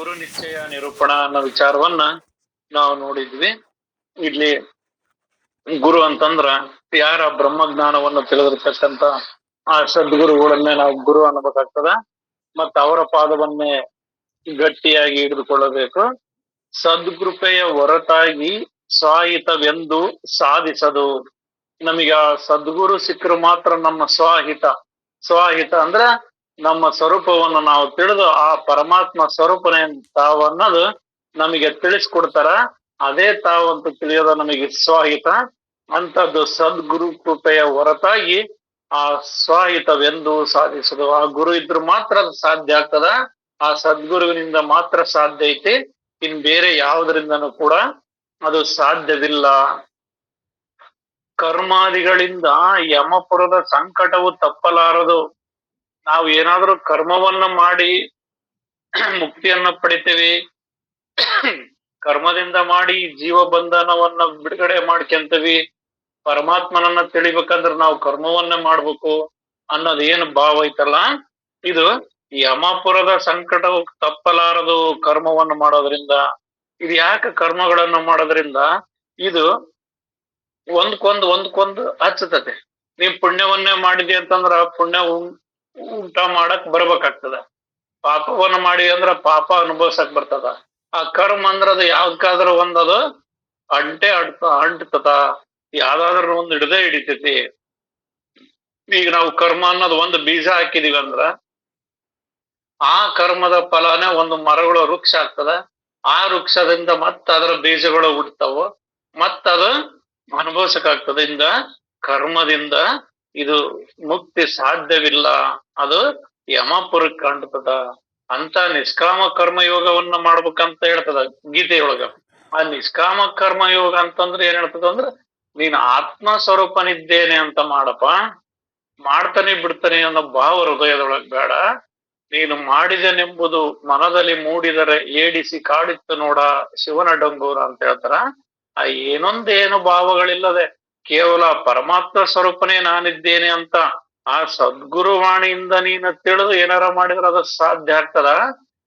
ಗುರು ನಿಶ್ಚಯ ನಿರೂಪಣ ಅನ್ನೋ ವಿಚಾರವನ್ನ ನಾವು ನೋಡಿದ್ವಿ. ಇಲ್ಲಿ ಗುರು ಅಂತಂದ್ರ ಯಾರ ಬ್ರಹ್ಮಜ್ಞಾನವನ್ನು ತಿಳಿದಿರ್ತಕ್ಕಂತ ಆ ಸದ್ಗುರುಗಳನ್ನೇ ನಾವು ಗುರು ಅನ್ನಬೇಕಾಗ್ತದ. ಮತ್ತ ಅವರ ಪಾದವನ್ನೇ ಗಟ್ಟಿಯಾಗಿ ಹಿಡಿದುಕೊಳ್ಳಬೇಕು. ಸದ್ಕೃಪೆಯ ಹೊರತಾಗಿ ಸ್ವಾಹಿತವೆಂದು ಸಾಧಿಸದು. ನಮಗೆ ಆ ಸದ್ಗುರು ಸಿಕ್ಕರು ಮಾತ್ರ ನಮ್ಮ ಸ್ವಹಿತ. ಸ್ವಹಿತ ಅಂದ್ರ ನಮ್ಮ ಸ್ವರೂಪವನ್ನು ನಾವು ತಿಳಿದು ಆ ಪರಮಾತ್ಮ ಸ್ವರೂಪನೇ ತಾವು ಅನ್ನೋದು ನಮಗೆ ತಿಳಿಸ್ಕೊಡ್ತಾರ. ಅದೇ ತಾವು ತಿಳಿಯೋದು ನಮಗೆ ಸ್ವಾಹಿತ. ಅಂತದ್ದು ಸದ್ಗುರು ಕೃಪೆಯ ಹೊರತಾಗಿ ಆ ಸ್ವಾಹಿತವೆಂದು ಸಾಧಿಸುದು. ಆ ಗುರು ಇದ್ರು ಮಾತ್ರ ಸಾಧ್ಯ ಆಗ್ತದ. ಆ ಸದ್ಗುರುವಿನಿಂದ ಮಾತ್ರ ಸಾಧ್ಯ ಐತಿ. ಇನ್ ಬೇರೆ ಯಾವುದರಿಂದನೂ ಕೂಡ ಅದು ಸಾಧ್ಯವಿಲ್ಲ. ಕರ್ಮಾದಿಗಳಿಂದ ಯಮಪುರದ ಸಂಕಟವು ತಪ್ಪಲಾರದು. ನಾವು ಏನಾದರೂ ಕರ್ಮವನ್ನ ಮಾಡಿ ಮುಕ್ತಿಯನ್ನ ಪಡಿತೇವಿ, ಕರ್ಮದಿಂದ ಮಾಡಿ ಜೀವ ಬಂಧನವನ್ನ ಬಿಡುಗಡೆ ಮಾಡ್ಕೊಂತೀವಿ, ಪರಮಾತ್ಮನನ್ನ ತಿಳಿಬೇಕಂದ್ರೆ ನಾವು ಕರ್ಮವನ್ನ ಮಾಡ್ಬೇಕು ಅನ್ನೋದು ಏನು ಭಾವ ಐತಲ್ಲ? ಇದು ಯಮಪುರದ ಸಂಕಟವು ತಪ್ಪಲಾರದು ಕರ್ಮವನ್ನು ಮಾಡೋದ್ರಿಂದ. ಇದು ಯಾಕೆ ಕರ್ಮಗಳನ್ನ ಮಾಡೋದ್ರಿಂದ? ಇದು ಒಂದ್ಕೊಂದ್ ಒಂದ್ಕೊಂದ್ ಹಚ್ಚತತೆ ನೀವ್ ಪುಣ್ಯವನ್ನೇ ಮಾಡಿದಿ ಅಂತಂದ್ರ ಪುಣ್ಯ ಊಟ ಮಾಡಕ್ ಬರ್ಬೇಕಾಗ್ತದ. ಪಾಪವನ್ನ ಮಾಡಿ ಅಂದ್ರ ಪಾಪ ಅನುಭವಿಸಕ್ ಬರ್ತದ. ಆ ಕರ್ಮ ಅಂದ್ರ ಅದು ಯಾವ್ದಕ್ಕಾದ್ರೂ ಒಂದದು ಅಂಟೆ ಅಡ್ತ ಅಂಟ್ತದ. ಯಾವ್ದಾದ್ರೂ ಒಂದು ಹಿಡದೆ ಹಿಡಿತೈತಿ. ಈಗ ನಾವು ಕರ್ಮ ಅನ್ನೋದು ಒಂದು ಬೀಜ ಹಾಕಿದೀವಿ ಅಂದ್ರ ಆ ಕರ್ಮದ ಫಲನೇ ಒಂದು ಮರಗಳು ವೃಕ್ಷ ಆಗ್ತದ. ಆ ವೃಕ್ಷದಿಂದ ಮತ್ತ ಅದರ ಬೀಜಗಳು ಹುಡ್ತಾವ ಮತ್ತದು ಅನುಭವಿಸಕ್ಕಾಗ್ತದೆ. ಇಂದ ಕರ್ಮದಿಂದ ಇದು ಮುಕ್ತಿ ಸಾಧ್ಯವಿಲ್ಲ. ಅದು ಯಮಪುರಕ್ಕೆ ಕಾಣ್ತದ ಅಂತ ನಿಷ್ಕಾಮ ಕರ್ಮ ಯೋಗವನ್ನ ಮಾಡ್ಬೇಕಂತ ಹೇಳ್ತದ ಗೀತೆಯೊಳಗ ಆ ನಿಷ್ಕಾಮ ಕರ್ಮ ಯೋಗ ಅಂತಂದ್ರೆ ಏನ್ ಹೇಳ್ತದ ಅಂದ್ರ, ನೀನ್ ಆತ್ಮ ಸ್ವರೂಪನಿದ್ದೇನೆ ಅಂತ ಮಾಡಪ್ಪ, ಮಾಡ್ತಾನೆ ಬಿಡ್ತಾನೆ ಅನ್ನೋ ಭಾವ ಹೃದಯದೊಳಗ್ ಬೇಡ. ನೀನು ಮಾಡಿದನೆಂಬುದು ಮನದಲ್ಲಿ ಮೂಡಿದರೆ ಏಡಿಸಿ ಕಾಡಿತ್ತು ನೋಡ ಶಿವನ ಡಂಗೂರ ಅಂತ ಹೇಳ್ತಾರ. ಆ ಏನೊಂದೇನು ಭಾವಗಳಿಲ್ಲದೆ ಕೇವಲ ಪರಮಾತ್ಮ ಸ್ವರೂಪನೇ ನಾನಿದ್ದೇನೆ ಅಂತ ಆ ಸದ್ಗುರುವಾಣಿಯಿಂದ ನೀನು ತಿಳಿದು ಏನಾರ ಮಾಡಿದ್ರೆ ಅದು ಸಾಧ್ಯ ಆಗ್ತದ?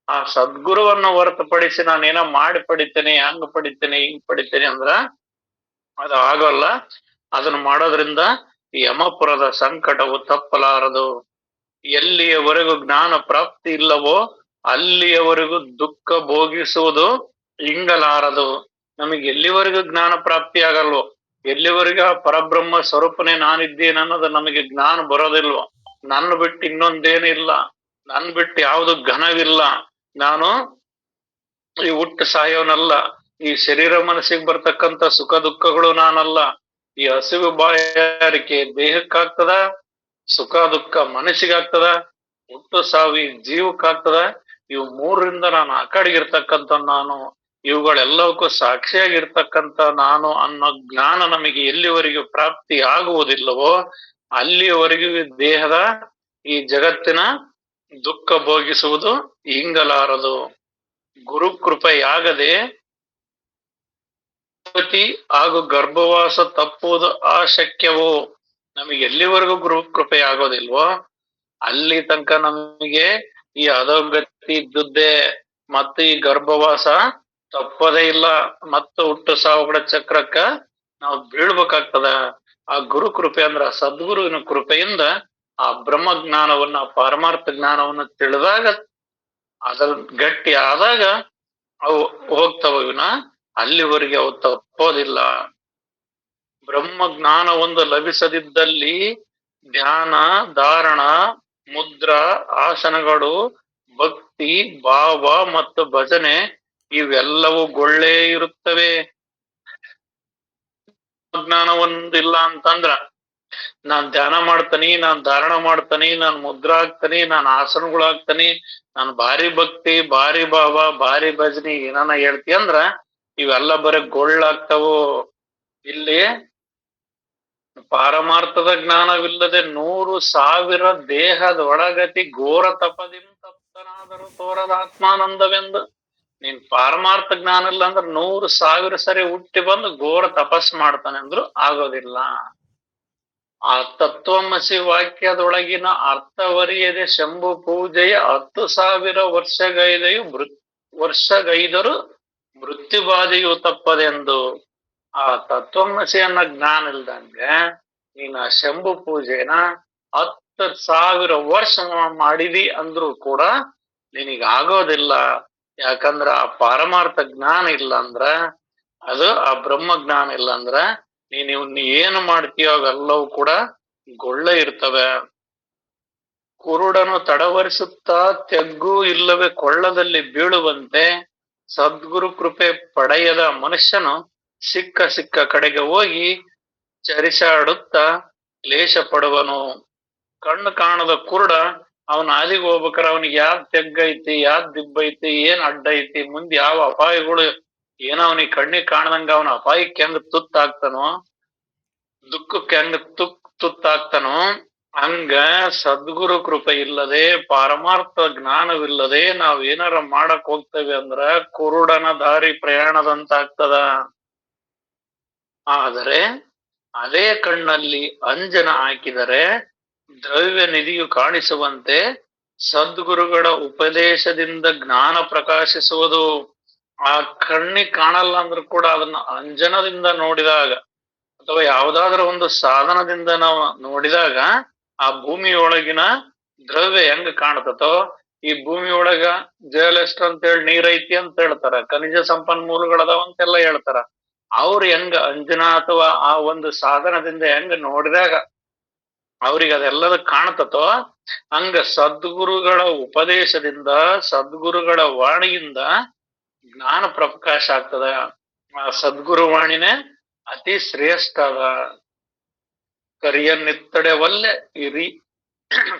ಆ ಸದ್ಗುರುವನ್ನ ಹೊರತುಪಡಿಸಿ ನಾನೇನ ಮಾಡಿ ಪಡಿತೇನೆ, ಹಂಗ ಪಡಿತೇನೆ, ಹಿಂಗ್ ಪಡಿತೇನೆ ಅಂದ್ರ ಅದು ಆಗೋಲ್ಲ. ಅದನ್ನ ಮಾಡೋದ್ರಿಂದ ಯಮಪುರದ ಸಂಕಟವು ತಪ್ಪಲಾರದು. ಎಲ್ಲಿಯವರೆಗೂ ಜ್ಞಾನ ಪ್ರಾಪ್ತಿ ಇಲ್ಲವೋ ಅಲ್ಲಿಯವರೆಗೂ ದುಃಖ ಭೋಗಿಸುವುದು ಇಂಗಲಾರದು. ನಮಗೆ ಎಲ್ಲಿವರೆಗೂ ಜ್ಞಾನ ಪ್ರಾಪ್ತಿ ಆಗಲ್ವೋ ಎಲ್ಲಿವರೆಗೂ ಪರಬ್ರಹ್ಮ ಸ್ವರೂಪನೇ ನಾನಿದ್ದೇನೆ ಅನ್ನೋದು ನಮಗೆ ಜ್ಞಾನ ಬರೋದಿಲ್ವೋ? ನನ್ನ ಬಿಟ್ಟು ಇನ್ನೊಂದೇನು ಇಲ್ಲ. ನನ್ ಬಿಟ್ಟು ಯಾವುದು ಘನವಿಲ್ಲ. ನಾನು ಈ ಹುಟ್ಟು ಸಾಯೋನಲ್ಲ. ಈ ಶರೀರ ಮನಸ್ಸಿಗೆ ಬರ್ತಕ್ಕಂತ ಸುಖ ದುಃಖಗಳು ನಾನಲ್ಲ. ಈ ಹಸಿವು ಬಾಯಾರಿಕೆ ದೇಹಕ್ಕಾಗ್ತದ? ಸುಖ ದುಃಖ ಮನಸ್ಸಿಗಾಗ್ತದ? ಹುಟ್ಟು ಸಾವಿ ಜೀವಕ್ಕಾಗ್ತದ? ಇವು ಮೂರರಿಂದ ನಾನು ಆ ಕಡೆಗಿರ್ತಕ್ಕಂಥ ನಾನು. ಇವುಗಳೆಲ್ಲವಕ್ಕೂ ಸಾಕ್ಷಿಯಾಗಿರ್ತಕ್ಕಂಥ ನಾನು ಅನ್ನೋ ಜ್ಞಾನ ನಮಗೆ ಎಲ್ಲಿವರೆಗೂ ಪ್ರಾಪ್ತಿ ಆಗುವುದಿಲ್ಲವೋ ಅಲ್ಲಿಯವರೆಗೂ ದೇಹದ ಈ ಜಗತ್ತಿನ ದುಃಖ ಭೋಗಿಸುವುದು ಹಿಂಗಲಾರದು ಗುರು ಕೃಪೆಯಾಗದೆ ಪತಿ ಹಾಗೂ ಗರ್ಭವಾಸ ತಪ್ಪುವುದು ಅಶಕ್ಯವು ನಮಗೆ ಎಲ್ಲಿವರೆಗೂ ಗುರು ಕೃಪೆ ಆಗೋದಿಲ್ವೋ ಅಲ್ಲಿ ತನಕ ನಮಗೆ ಈ ಅಧೋಗತಿ ಇದ್ದುದ್ದೇ ಮತ್ತು ಈ ಗರ್ಭವಾಸ ತಪ್ಪದೇ ಇಲ್ಲ, ಮತ್ತೆ ಹುಟ್ಟು ಸಾವುಗಳ ಚಕ್ರಕ್ಕ ನಾವು ಬೀಳ್ಬೇಕಾಗ್ತದ. ಆ ಗುರು ಕೃಪೆ ಅಂದ್ರ ಸದ್ಗುರುವಿನ ಕೃಪೆಯಿಂದ ಆ ಬ್ರಹ್ಮ ಜ್ಞಾನವನ್ನ ಪರಮಾರ್ಥ ಜ್ಞಾನವನ್ನ ತಿಳಿದಾಗ ಅದ್ರ ಗಟ್ಟಿ ಆದಾಗ ಅವು ಹೋಗ್ತಾವ ಇವನ. ಅಲ್ಲಿವರೆಗೆ ಅವು ತಪ್ಪೋದಿಲ್ಲ. ಬ್ರಹ್ಮ ಜ್ಞಾನ ಒಂದು ಲಭಿಸದಿದ್ದಲ್ಲಿ ಧ್ಯಾನ, ಧಾರಣ, ಮುದ್ರಾ, ಆಸನಗಳು, ಭಕ್ತಿ, ಭಾವ ಮತ್ತು ಭಜನೆ ಇವೆಲ್ಲವೂ ಗೊಳ್ಳೇ ಇರುತ್ತವೆ. ಜ್ಞಾನ ಒಂದಿಲ್ಲ ಅಂತಂದ್ರ ನಾನ್ ಧ್ಯಾನ ಮಾಡ್ತಾನಿ, ನಾನ್ ಧಾರಣ ಮಾಡ್ತಾನಿ, ನಾನ್ ಮುದ್ರಾ ಆಗ್ತಾನಿ, ನಾನ್ ಆಸನಗಳಾಗ್ತಾನಿ ನಾನ್ ಭಾರಿ ಭಕ್ತಿ, ಭಾರಿ ಭಾವ, ಭಾರಿ ಭಜನಿ ಏನಾನ ಹೇಳ್ತಿ ಅಂದ್ರ ಇವೆಲ್ಲ ಬರೀ ಗೊಳ್ಳಾಗ್ತಾವು ಇಲ್ಲಿ? ಪಾರಮಾರ್ಥದ ಜ್ಞಾನವಿಲ್ಲದೆ ನೂರು ಸಾವಿರ ದೇಹದ ಒಳಗತಿ ಘೋರ ತಪದಿಂದ ತಪ್ತನಾದರೂ ತೋರದ ಆತ್ಮಾನಂದವೆಂದು ನೀನ್ ಪಾರಮಾರ್ಥ ಜ್ಞಾನ ಇಲ್ಲ ಅಂದ್ರೆ ನೂರು ಸಾವಿರ ಸರಿ ಹುಟ್ಟಿ ಬಂದು ಘೋರ ತಪಸ್ ಮಾಡ್ತಾನೆ ಅಂದ್ರು ಆಗೋದಿಲ್ಲ. ಆ ತತ್ವಮಸಿ ವಾಕ್ಯದೊಳಗಿನ ಅರ್ಥವರಿಯದೆ ಶಂಭು ಪೂಜೆಯ ಹತ್ತು ಸಾವಿರ ವರ್ಷಗೈದೆಯು ಮೃತ್ ವರ್ಷಗೈದರು ಮೃತ್ಯು ಬಾಧೆಯು ತಪ್ಪದೆಂದು. ಆ ತತ್ವಮಸಿಯನ್ನ ಜ್ಞಾನ ಇಲ್ದಂಗೆ ನೀನ್ ಆ ಶಂಭು ಪೂಜೆನ ಹತ್ತು ಸಾವಿರ ವರ್ಷ ಮಾಡಿದಿ ಅಂದ್ರೂ ಕೂಡ ನಿನಗೆ ಆಗೋದಿಲ್ಲ. ಯಾಕಂದ್ರ ಆ ಪಾರಮಾರ್ಥ ಜ್ಞಾನ ಇಲ್ಲ ಅಂದ್ರ ಅದು ಆ ಬ್ರಹ್ಮ ಜ್ಞಾನ ಇಲ್ಲ ಅಂದ್ರ ನೀನ್ ಇವನ್ ಏನು ಮಾಡ್ತೀಯೋ ಅವೆಲ್ಲವೂ ಕೂಡ ಗೊಳ್ಳೆ ಇರ್ತವೆ. ಕುರುಡನು ತಡವರಿಸುತ್ತಾ ತೆಗ್ಗು ಇಲ್ಲವೇ ಕೊಳ್ಳದಲ್ಲಿ ಬೀಳುವಂತೆ ಸದ್ಗುರು ಕೃಪೆ ಪಡೆಯದ ಮನುಷ್ಯನು ಸಿಕ್ಕ ಸಿಕ್ಕ ಕಡೆಗೆ ಹೋಗಿ ಚರಿಸಾಡುತ್ತಾ ಕ್ಲೇಶ ಪಡುವನು. ಕಣ್ಣು ಕಾಣದ ಕುರುಡ ಅವನ ಹಾದಿಗೆ ಹೋಗ್ಬೇಕಾರೆ ಅವನಿಗೆ ಯಾವ್ ತೆಗ್ಗೈತಿ ದಿಬ್ಬ ದಿಬ್ಬೈತಿ ಏನ್ ಅಡ್ಡ ಐತಿ, ಮುಂದೆ ಯಾವ ಅಪಾಯಗಳು, ಏನೋ ಅವನಿಗೆ ಕಣ್ಣಿಗೆ ಕಾಣದಂಗ ಅವನ ಅಪಾಯಕ್ಕೆ ಹೆಂಗ್ ತುತ್ತಾಗ್ತಾನೋ ದುಃಖಕ್ಕೆ ಹೆಂಗ್ ತುಕ್ ತುತ್ತಾಗ್ತಾನೋ ಹಂಗ ಸದ್ಗುರು ಕೃಪೆ ಇಲ್ಲದೆ, ಪಾರಮಾರ್ಥ ಜ್ಞಾನವಿಲ್ಲದೆ ನಾವ್ ಏನಾರ ಮಾಡಕ್ ಹೋಗ್ತೇವೆ ಅಂದ್ರ ಕುರುಡನ ದಾರಿ ಪ್ರಯಾಣದಂತಾಗ್ತದ. ಆದರೆ ಅದೇ ಕಣ್ಣಲ್ಲಿ ಅಂಜನ ಹಾಕಿದರೆ ದ್ರವ್ಯ ನಿಧಿಯು ಕಾಣಿಸುವಂತೆ ಸದ್ಗುರುಗಳ ಉಪದೇಶದಿಂದ ಜ್ಞಾನ ಪ್ರಕಾಶಿಸುವುದು. ಆ ಕಣ್ಣಿ ಕಾಣಲ್ಲ ಅಂದ್ರೂ ಕೂಡ ಅದನ್ನ ಅಂಜನದಿಂದ ನೋಡಿದಾಗ ಅಥವಾ ಯಾವುದಾದ್ರೂ ಒಂದು ಸಾಧನದಿಂದ ನಾವು ನೋಡಿದಾಗ ಆ ಭೂಮಿಯೊಳಗಿನ ದ್ರವ್ಯ ಹೆಂಗ್ ಕಾಣ್ತತೋ ಈ ಭೂಮಿಯೊಳಗ ಒಳಗ ಅಂತ ಹೇಳಿ ನೀರೈತಿ ಅಂತ ಹೇಳ್ತಾರ, ಖನಿಜ ಸಂಪನ್ಮೂಲಗಳದಾವ ಅಂತೆಲ್ಲ ಹೇಳ್ತಾರ. ಅವ್ರು ಹೆಂಗ ಅಂಜನ ಅಥವಾ ಆ ಒಂದು ಸಾಧನದಿಂದ ಹೆಂಗ್ ನೋಡಿದಾಗ ಅವ್ರಿಗೆ ಅದೆಲ್ಲದ ಕಾಣ್ತತೋ, ಹಂಗ ಸದ್ಗುರುಗಳ ಉಪದೇಶದಿಂದ, ಸದ್ಗುರುಗಳ ವಾಣಿಯಿಂದ ಜ್ಞಾನ ಪ್ರಕಾಶ ಆಗ್ತದ. ಆ ಸದ್ಗುರು ವಾಣಿನೇ ಅತಿ ಶ್ರೇಷ್ಠ ಅದ. ಕರಿಯನ್ನಿತ್ತಡೆ ಒಲ್ಲೆ ಇರಿ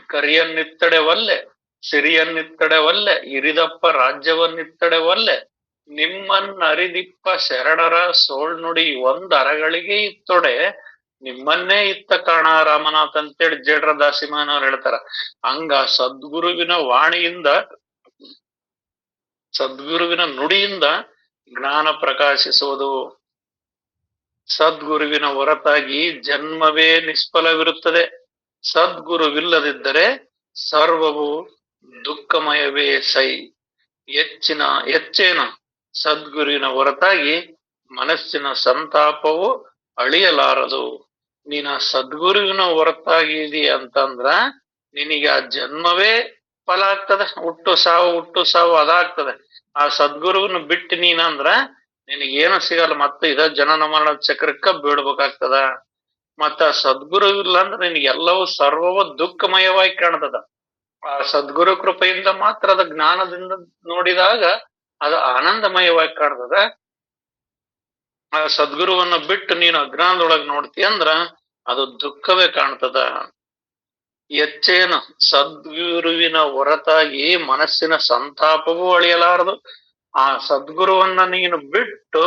ಕರಿಯನ್ನಿತ್ತಡೆ ಒಲ್ಲೆ ಸಿರಿಯನ್ನಿತ್ತಡೆ ಒಲ್ಲೆ ಇರಿದಪ್ಪ ರಾಜ್ಯವನ್ನಿತ್ತಡೆ ಒಲ್ಲೆ ನಿಮ್ಮನ್ನರಿದಿಪ್ಪ ಶರಣರ ಸೋಳ್ನುಡಿ ಒಂದರಗಳಿಗೆ ಇತ್ತೊಡೆ ನಿಮ್ಮನ್ನೇ ಇತ್ತ ಕಾರಣ ರಾಮನಾಥ್ ಅಂತೇಳಿ ಜೇಡ್ರ ದಾಸಿಮನವ್ರು ಹೇಳ್ತಾರ. ಹಂಗ ಸದ್ಗುರುವಿನ ವಾಣಿಯಿಂದ, ಸದ್ಗುರುವಿನ ನುಡಿಯಿಂದ ಜ್ಞಾನ ಪ್ರಕಾಶಿಸುವುದು. ಸದ್ಗುರುವಿನ ಹೊರತಾಗಿ ಜನ್ಮವೇ ನಿಷ್ಫಲವಿರುತ್ತದೆ. ಸದ್ಗುರುವಿಲ್ಲದಿದ್ದರೆ ಸರ್ವವು ದುಃಖಮಯವೇ ಸೈ. ಹೆಚ್ಚಿನ, ಹೆಚ್ಚೇನ ಸದ್ಗುರುವಿನ ಹೊರತಾಗಿ ಮನಸ್ಸಿನ ಸಂತಾಪವು ಅಳಿಯಲಾರದು. ನೀನ ಸದ್ಗುರುವಿನ ಹೊರತಾಗಿದಿ ಅಂತಂದ್ರ ನಿನಗೆ ಆ ಜನ್ಮವೇ ಫಲ ಆಗ್ತದೆ. ಹುಟ್ಟು ಸಾವು ಹುಟ್ಟು ಸಾವು ಅದಾಗ್ತದೆ. ಆ ಸದ್ಗುರುವಿನ ಬಿಟ್ಟು ನೀನಂದ್ರ ನಿನಗೇನು ಸಿಗಲ್ಲ. ಮತ್ತೆ ಇದ ಜನನ ಮರಣ ಚಕ್ರಕ್ಕ ಬೀಳ್ಬೇಕಾಗ್ತದ. ಮತ್ತ ಸದ್ಗುರು ಇಲ್ಲ ಅಂದ್ರೆ ನಿನಗೆ ಎಲ್ಲವೂ ಸರ್ವವ ದುಃಖಮಯವಾಗಿ ಕಾಣ್ತದ. ಆ ಸದ್ಗುರು ಕೃಪೆಯಿಂದ ಮಾತ್ರ ಅದ ಜ್ಞಾನದಿಂದ ನೋಡಿದಾಗ ಅದು ಆನಂದಮಯವಾಗಿ ಕಾಣ್ತದ. ಆ ಸದ್ಗುರುವನ್ನ ಬಿಟ್ಟು ನೀನು ಅಜ್ಞಾನದೊಳಗೆ ನೋಡ್ತಿ ಅಂದ್ರ ಅದು ದುಃಖವೇ ಕಾಣ್ತದ. ಹೆಚ್ಚೇನು ಸದ್ಗುರುವಿನ ಹೊರತಾಗಿ ಮನಸ್ಸಿನ ಸಂತಾಪವೂ ಅಳಿಯಲಾರದು. ಆ ಸದ್ಗುರುವನ್ನ ನೀನು ಬಿಟ್ಟು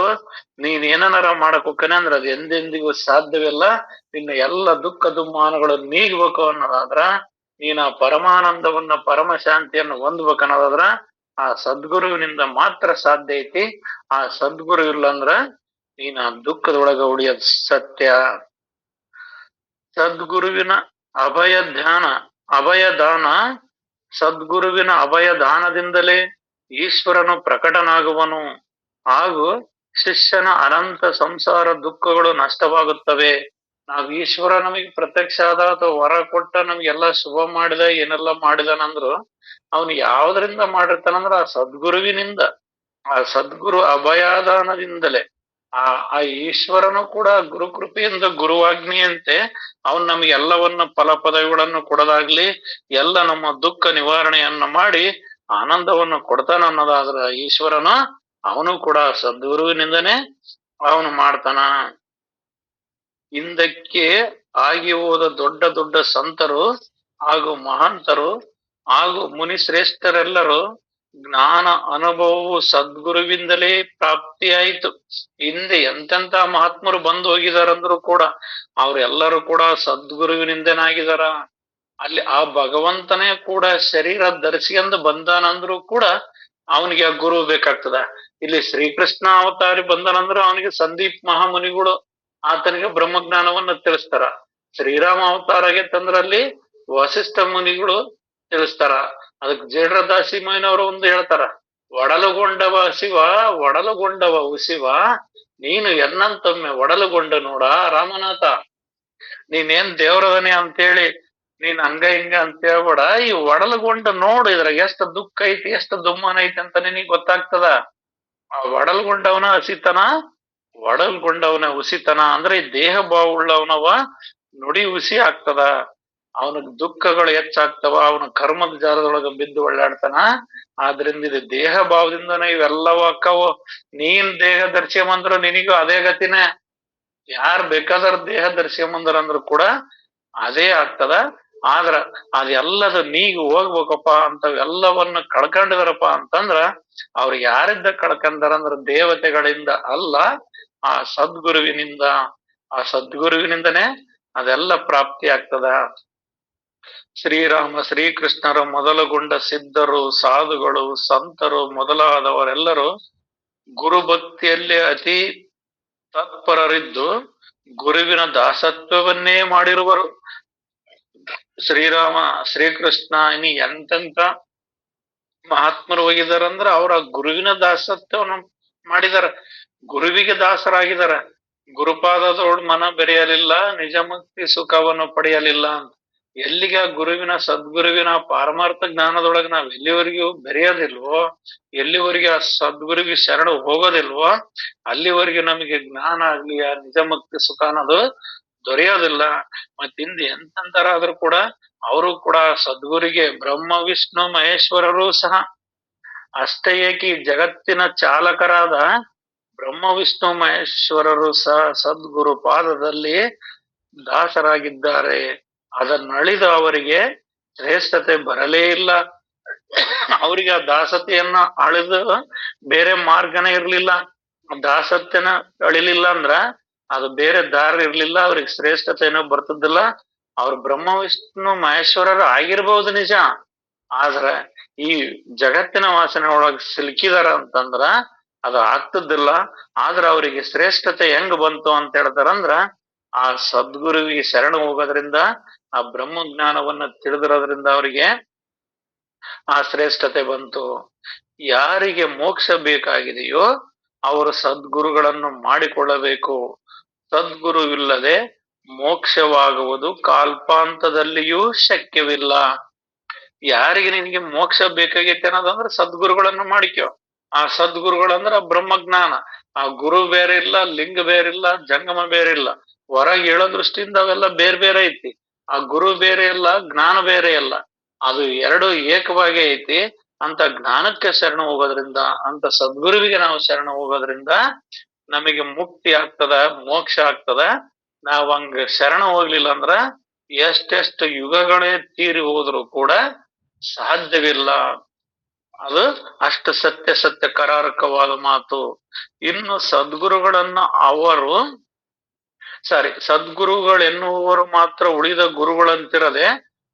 ನೀನ್ ಏನನಾರ ಮಾಡಕ್ ಹೋಗ್ತಾನೆ ಅಂದ್ರೆ ಅದು ಎಂದೆಂದಿಗೂ ಸಾಧ್ಯವಿಲ್ಲ. ನಿನ್ನ ಎಲ್ಲ ದುಃಖ ದುಮ್ಮಾನಗಳು ನೀಗ್ಬೇಕು ಅನ್ನೋದಾದ್ರ, ನೀನ ಪರಮಾನಂದವನ್ನ ಪರಮ ಶಾಂತಿಯನ್ನು ಹೊಂದ್ಬೇಕು ಅನ್ನೋದಾದ್ರ ಆ ಸದ್ಗುರುವಿನಿಂದ ಮಾತ್ರ ಸಾಧ್ಯ ಐತಿ. ಆ ಸದ್ಗುರು ಇಲ್ಲ ಅಂದ್ರ ನೀನ್ ದುಃಖದೊಳಗ ಉಳಿಯೋದ್ ಸತ್ಯ. ಸದ್ಗುರುವಿನ ಅಭಯ ಧ್ಯಾನ, ಅಭಯ ದಾನ, ಸದ್ಗುರುವಿನ ಅಭಯ ದಾನದಿಂದಲೇ ಈಶ್ವರನು ಪ್ರಕಟನಾಗುವನು. ಹಾಗೂ ಶಿಷ್ಯನ ಅನಂತ ಸಂಸಾರ ದುಃಖಗಳು ನಷ್ಟವಾಗುತ್ತವೆ. ನಾವ್ ಈಶ್ವರ ನಮಗೆ ಪ್ರತ್ಯಕ್ಷ ಆದ ಅಥವಾ ವರ ಕೊಟ್ಟ ನಮ್ಗೆಲ್ಲಾ ಶುಭ ಮಾಡಿದ, ಏನೆಲ್ಲ ಮಾಡಿದನಂದ್ರು ಅವನು ಯಾವ್ದ್ರಿಂದ ಮಾಡಿರ್ತಾನಂದ್ರ ಆ ಸದ್ಗುರುವಿನಿಂದ, ಆ ಸದ್ಗುರು ಅಭಯದಾನದಿಂದಲೇ ಆ ಆ ಈಶ್ವರನು ಕೂಡ ಗುರು ಕೃಪೆಯಿಂದ ಗುರುವಾಗ್ನಿಯಂತೆ ಅವನು ನಮ್ಗೆ ಎಲ್ಲವನ್ನ ಫಲ ಪದವಿಗಳನ್ನು ಕೊಡೋದಾಗ್ಲಿ, ಎಲ್ಲ ನಮ್ಮ ದುಃಖ ನಿವಾರಣೆಯನ್ನ ಮಾಡಿ ಆನಂದವನ್ನು ಕೊಡ್ತಾನ ಅನ್ನೋದಾದ್ರ ಈಶ್ವರನು, ಅವನು ಕೂಡ ಸದ್ಗುರುವಿನಿಂದನೇ ಅವನು ಮಾಡ್ತಾನ. ಹಿಂದಕ್ಕೆ ಆಗಿ ಹೋದ ದೊಡ್ಡ ದೊಡ್ಡ ಸಂತರು ಹಾಗೂ ಮಹಾಂತರು ಹಾಗೂ ಮುನಿ ಶ್ರೇಷ್ಠರೆಲ್ಲರೂ ಜ್ಞಾನ ಅನುಭವವು ಸದ್ಗುರುವಿಂದಲೇ ಪ್ರಾಪ್ತಿಯಾಯಿತು. ಹಿಂದೆ ಎಂತೆಂತ ಮಹಾತ್ಮರು ಬಂದು ಹೋಗಿದಾರಂದ್ರು ಕೂಡ ಅವ್ರೆಲ್ಲರೂ ಕೂಡ ಸದ್ಗುರುವಿನಿಂದನಾಗಿದಾರ. ಅಲ್ಲಿ ಆ ಭಗವಂತನೇ ಕೂಡ ಶರೀರ ಧರಿಸಿಕೊಂಡು ಬಂದಾನಂದ್ರು ಕೂಡ ಅವನಿಗೆ ಆ ಗುರು ಬೇಕಾಗ್ತದ. ಇಲ್ಲಿ ಶ್ರೀಕೃಷ್ಣ ಅವತಾರಿ ಬಂದನಂದ್ರೆ ಅವನಿಗೆ ಸಂದೀಪ್ ಮಹಾಮುನಿಗಳು ಆತನಿಗೆ ಬ್ರಹ್ಮಜ್ಞಾನವನ್ನ ತಿಳಿಸ್ತಾರ. ಶ್ರೀರಾಮ ಅವತಾರ ತಂದ್ರಲ್ಲಿ ವಸಿಷ್ಠ ಮುನಿಗಳು ತಿಳಿಸ್ತಾರ. ಅದಕ್ ಮೈನವರು ಒಂದು ಹೇಳ್ತಾರ, ಒಡಲುಗೊಂಡವ ಶಿವ ಒಡಲುಗೊಂಡವ ಉಸಿವ ನೀನು ಎನ್ನಂತೊಮ್ಮೆ ಒಡಲುಗೊಂಡ ನೋಡ ರಾಮನಾಥ. ನೀನೇನ್ ದೇವ್ರದನೆ ಅಂತೇಳಿ, ನೀನ್ ಹಂಗ ಹಿಂಗ ಅಂತ ಹೇಳ್ಬೇಡ ಈ ಒಡಲುಗೊಂಡ ನೋಡು, ಇದ್ರಾಗ ಎಷ್ಟ ದುಃಖ ಐತಿ, ಎಷ್ಟ ದುಮ್ಮನ ಐತಿ ಅಂತ ನಿನಗ್ ಗೊತ್ತಾಗ್ತದ? ಆ ಒಡಲ್ಗೊಂಡವನ ಹಸಿತನ, ಒಡಲ್ಗೊಂಡವನ ಉಸಿತನ, ಅಂದ್ರೆ ದೇಹ ಬಾವುಳ್ಳವನವ ನುಡಿ ಉಸಿ ಆಗ್ತದ. ಅವನಿಗೆ ದುಃಖಗಳು ಹೆಚ್ಚಾಗ್ತವ, ಅವನ ಕರ್ಮದ ಜಾಲದೊಳಗೆ ಬಿದ್ದು ಒಳ್ಳಾಡ್ತಾನ? ಆದ್ರಿಂದ ಇದು ದೇಹ ಭಾವದಿಂದನೇ ಇವೆಲ್ಲವೂ ಅಕ್ಕವು. ನೀನ್ ದೇಹ ಧರಿಸ್ಕೊಂಬಂದ್ರು ನಿನಗೂ ಅದೇ ಗತಿನೇ. ಯಾರ್ ಬೇಕಾದ್ರ ದೇಹ ಧರಿಸ್ಕೊಂಬಂದ್ರ ಅಂದ್ರು ಕೂಡ ಅದೇ ಆಗ್ತದ. ಆದ್ರ ಅದೆಲ್ಲದು ನೀಗ ಹೋಗ್ಬೇಕಪ್ಪ ಅಂತವೆಲ್ಲವನ್ನ ಕಳ್ಕೊಂಡಿದಾರಪ್ಪ ಅಂತಂದ್ರ ಅವ್ರು ಯಾರಿದ್ದ ಕಳ್ಕಂದಾರ ಅಂದ್ರ ದೇವತೆಗಳಿಂದ ಅಲ್ಲ, ಆ ಸದ್ಗುರುವಿನಿಂದ, ಆ ಸದ್ಗುರುವಿನಿಂದನೇ ಅದೆಲ್ಲ ಪ್ರಾಪ್ತಿ ಆಗ್ತದ. ಶ್ರೀರಾಮ, ಶ್ರೀಕೃಷ್ಣರ, ಮೊದಲುಗೊಂಡ ಸಿದ್ಧರು, ಸಾಧುಗಳು, ಸಂತರು ಮೊದಲಾದವರೆಲ್ಲರೂ ಗುರುಭಕ್ತಿಯಲ್ಲಿ ಅತಿ ತತ್ಪರರಿದ್ದು ಗುರುವಿನ ದಾಸತ್ವವನ್ನೇ ಮಾಡಿರುವರು. ಶ್ರೀರಾಮ, ಶ್ರೀಕೃಷ್ಣ ಇನಿ ಎಂತೆಂತ ಮಹಾತ್ಮರು ಹೋಗಿದಾರಂದ್ರ ಅವರ ಗುರುವಿನ ದಾಸತ್ವವನ್ನು ಮಾಡಿದಾರ ಗುರುವಿಗೆ ದಾಸರಾಗಿದಾರ ಗುರುಪಾದದೊಳ್ ಮನ ಬೆರೆಯಲಿಲ್ಲ, ನಿಜಮಕ್ತಿ ಸುಖವನ್ನು ಪಡೆಯಲಿಲ್ಲ ಅಂತ. ಎಲ್ಲಿಗೆ ಗುರುವಿನ ಸದ್ಗುರುವಿನ ಪಾರಮಾರ್ಥ ಜ್ಞಾನದೊಳಗೆ ನಾವ್ ಎಲ್ಲಿವರೆಗೂ ಬೆರೆಯೋದಿಲ್ವೋ, ಎಲ್ಲಿವರೆಗೆ ಆ ಸದ್ಗುರುವಿಗೆ ಶರಣ ಹೋಗೋದಿಲ್ವೋ, ಅಲ್ಲಿವರೆಗೆ ನಮಗೆ ಜ್ಞಾನ ಆಗ್ಲಿ, ಆ ನಿಜ ಮುಕ್ತಿ ಸುಖ ಅನ್ನೋದು ದೊರೆಯೋದಿಲ್ಲ. ಮತ್ತಿಂದ ಎಂತಂತರಾದ್ರೂ ಕೂಡ ಅವರು ಕೂಡ ಸದ್ಗುರಿಗೆ ಬ್ರಹ್ಮ, ವಿಷ್ಣು, ಮಹೇಶ್ವರರು ಸಹ ಅಷ್ಟೇ ಏಕಿ ಜಗತ್ತಿನ ಚಾಲಕರಾದ ಬ್ರಹ್ಮ, ವಿಷ್ಣು, ಮಹೇಶ್ವರರು ಸಹ ಸದ್ಗುರು ಪಾದದಲ್ಲಿ ದಾಸರಾಗಿದ್ದಾರೆ. ಅದನ್ನಳಿದ ಅವರಿಗೆ ಶ್ರೇಷ್ಠತೆ ಬರಲೇ ಇಲ್ಲ. ಅವರಿಗೆ ಆ ದಾಸತೆಯನ್ನ ಅಳಿದು ಬೇರೆ ಮಾರ್ಗನೇ ಇರ್ಲಿಲ್ಲ. ದಾಸತ್ಯನ ಅಳಿಲಿಲ್ಲ ಅಂದ್ರ ಅದು ಬೇರೆ ದಾರಿ ಇರ್ಲಿಲ್ಲ, ಅವ್ರಿಗೆ ಶ್ರೇಷ್ಠತೆನೂ ಬರ್ತದಿಲ್ಲ. ಅವ್ರ ಬ್ರಹ್ಮ, ವಿಷ್ಣು, ಮಹೇಶ್ವರರು ಆಗಿರ್ಬಹುದು ನಿಜ. ಆದ್ರ ಈ ಜಗತ್ತಿನ ವಾಸನೆ ಒಳಗ್ ಸಿಲುಕಿದಾರ ಅಂತಂದ್ರ ಅದು ಆಗ್ತದಿಲ್ಲ. ಆದ್ರ ಅವರಿಗೆ ಶ್ರೇಷ್ಠತೆ ಹೆಂಗ್ ಬಂತು ಅಂತ ಹೇಳ್ತಾರಂದ್ರ, ಆ ಸದ್ಗುರುವಿಗೆ ಶರಣ ಹೋಗೋದ್ರಿಂದ ಆ ಬ್ರಹ್ಮ ಜ್ಞಾನವನ್ನ ತಿಳಿದಿರೋದ್ರಿಂದ ಅವರಿಗೆ ಆ ಶ್ರೇಷ್ಠತೆ ಬಂತು. ಯಾರಿಗೆ ಮೋಕ್ಷ ಬೇಕಾಗಿದೆಯೋ ಅವರು ಸದ್ಗುರುಗಳನ್ನು ಮಾಡಿಕೊಳ್ಳಬೇಕು. ಸದ್ಗುರುವಿಲ್ಲದೆ ಮೋಕ್ಷವಾಗುವುದು ಕಾಲ್ಪಾಂತದಲ್ಲಿಯೂ ಶಕ್ಯವಿಲ್ಲ. ಯಾರಿಗೆ ನಿನಗೆ ಮೋಕ್ಷ ಬೇಕಾಗೈತೆ ಅನ್ನೋದಂದ್ರೆ ಸದ್ಗುರುಗಳನ್ನು ಮಾಡಿಕೋ. ಆ ಸದ್ಗುರುಗಳಂದ್ರ ಬ್ರಹ್ಮಜ್ಞಾನ. ಆ ಗುರು ಬೇರೆ ಇಲ್ಲ ಲಿಂಗ ಬೇರೆ ಇಲ್ಲ ಜಂಗಮ ಬೇರೆ ಇಲ್ಲ ಹೊರಗೆ ಹೇಳೋ ದೃಷ್ಟಿಯಿಂದ ಅವೆಲ್ಲ ಬೇರೆ ಬೇರೆ ಐತಿ. ಆ ಗುರು ಬೇರೆ ಇಲ್ಲ, ಜ್ಞಾನ ಬೇರೆ ಇಲ್ಲ. ಅದು ಎರಡು ಏಕವಾಗಿ ಐತಿ. ಅಂತ ಜ್ಞಾನಕ್ಕೆ ಶರಣ ಹೋಗೋದ್ರಿಂದ, ಅಂತ ಸದ್ಗುರುವಿಗೆ ನಾವು ಶರಣ ಹೋಗೋದ್ರಿಂದ ನಮಗೆ ಮುಕ್ತಿ ಆಗ್ತದ, ಮೋಕ್ಷ ಆಗ್ತದ. ನಾವ್ ಹಂಗ ಶರಣ ಹೋಗ್ಲಿಲ್ಲ ಅಂದ್ರ ಎಷ್ಟೆಷ್ಟು ಯುಗಗಳೇ ತೀರಿ ಹೋದ್ರು ಕೂಡ ಸಾಧ್ಯವಿಲ್ಲ. ಅದು ಅಷ್ಟು ಸತ್ಯ ಸತ್ಯ ಕರಾರಕವಾದ ಮಾತು. ಇನ್ನು ಸದ್ಗುರುಗಳನ್ನ ಅವರು ಸಾರಿ ಸದ್ಗುರುಗಳೆನ್ನುವರು ಮಾತ್ರ ಉಳಿದ ಗುರುಗಳಂತಿರದೆ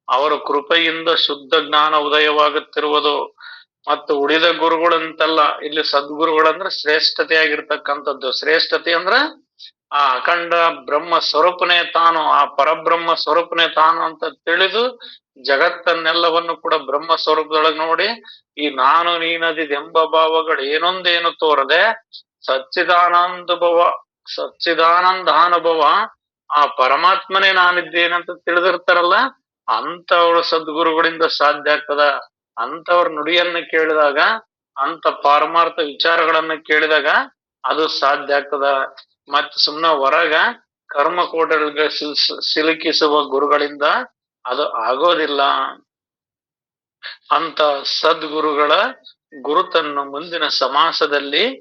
ಅವರ ಕೃಪೆಯಿಂದ ಶುದ್ಧ ಜ್ಞಾನ ಉದಯವಾಗುತ್ತಿರುವುದು. ಮತ್ತು ಉಳಿದ ಗುರುಗಳಂತಲ್ಲ, ಇಲ್ಲಿ ಸದ್ಗುರುಗಳಂದ್ರೆ ಶ್ರೇಷ್ಠತೆಯಾಗಿರ್ತಕ್ಕಂಥದ್ದು. ಶ್ರೇಷ್ಠತೆ ಅಂದ್ರೆ, ಆ ಅಖಂಡ ಬ್ರಹ್ಮ ಸ್ವರೂಪನೇ ತಾನು, ಆ ಪರಬ್ರಹ್ಮ ಸ್ವರೂಪನೇ ತಾನು ಅಂತ ತಿಳಿದು ಜಗತ್ತನ್ನೆಲ್ಲವನ್ನು ಕೂಡ ಬ್ರಹ್ಮ ಸ್ವರೂಪದೊಳಗೆ ನೋಡಿ, ಈ ನಾನು ನೀನದಿದೆಂಬ ಭಾವಗಳು ಏನೊಂದೇನು ತೋರದೆ, ಸಚ್ಚಿದಾನಂದ ಭವ ಸಚ್ಚಿದಾನಂದಾನುಭವ. ಆ ಪರಮಾತ್ಮನೇ ನಾನಿದ್ದೇನಂತ ತಿಳಿದಿರ್ತಾರಲ್ಲ ಅಂತವ್ರ ಸದ್ಗುರುಗಳಿಂದ ಸಾಧ್ಯ ಆಗ್ತದ? ಅಂತವ್ರ ನುಡಿಯನ್ನ ಕೇಳಿದಾಗ ಅಂತ ಪಾರಮಾರ್ಥ ವಿಚಾರಗಳನ್ನ ಕೇಳಿದಾಗ ಅದು ಸಾಧ್ಯ ಆಗ್ತದ. ಮತ್ ಸುಮ್ನ ಹೊರಗ ಕರ್ಮ ಕೋಟಗಳಿಗೆ ಸಿಲುಕಿಸುವ ಗುರುಗಳಿಂದ ಅದು ಆಗೋದಿಲ್ಲ. ಅಂತ ಸದ್ಗುರುಗಳ ಗುರುತನ್ನು ಮುಂದಿನ ಸಮಾಸದಲ್ಲಿ